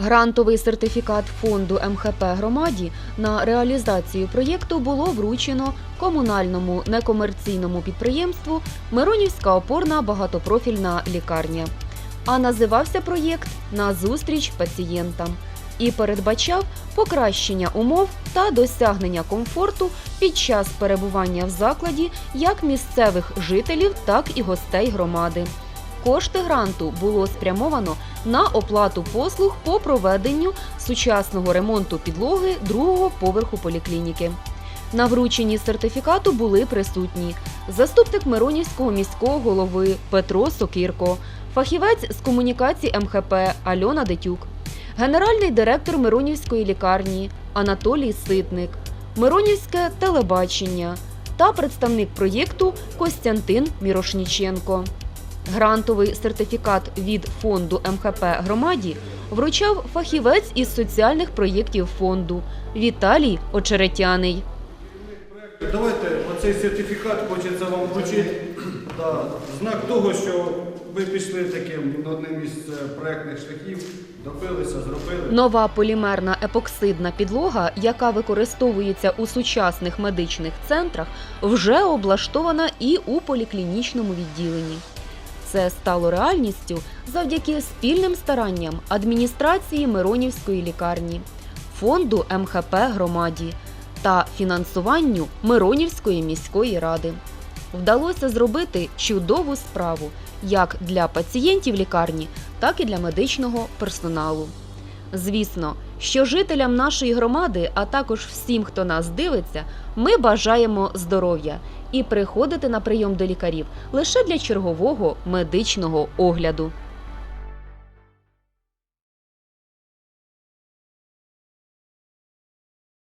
Грантовий сертифікат фонду МХП громаді на реалізацію проєкту було вручено комунальному некомерційному підприємству Миронівська опорна багатопрофільна лікарня. А називався проєкт на зустріч пацієнтам і передбачав покращення умов та досягнення комфорту під час перебування в закладі як місцевих жителів, так і гостей громади. Кошти гранту було спрямовано на оплату послуг по проведенню сучасного ремонту підлоги другого поверху поліклініки. На врученні сертифікату були присутні заступник Миронівського міського голови Петро Сокирко, фахівець з комунікацій МХП Альона Детюк, генеральний директор Миронівської лікарні Анатолій Ситник, Миронівське телебачення та представник проєкту Костянтин Мірошніченко. Грантовий сертифікат від фонду МХП громаді вручав фахівець із соціальних проєктів фонду Віталій Очеретяний. Давайте оцей сертифікат хочеться вам вручити. Да, знак того, що ви пішли таким одним із проектних шляхів, добилися, зробили. Нова полімерна епоксидна підлога, яка використовується у сучасних медичних центрах, вже облаштована і у поліклінічному відділенні. Це стало реальністю завдяки спільним старанням адміністрації Миронівської лікарні, фонду МХП громаді та фінансуванню Миронівської міської ради. Вдалося зробити чудову справу як для пацієнтів лікарні, так і для медичного персоналу. Звісно, що жителям нашої громади, а також всім, хто нас дивиться, ми бажаємо здоров'я і приходити на прийом до лікарів лише для чергового медичного огляду.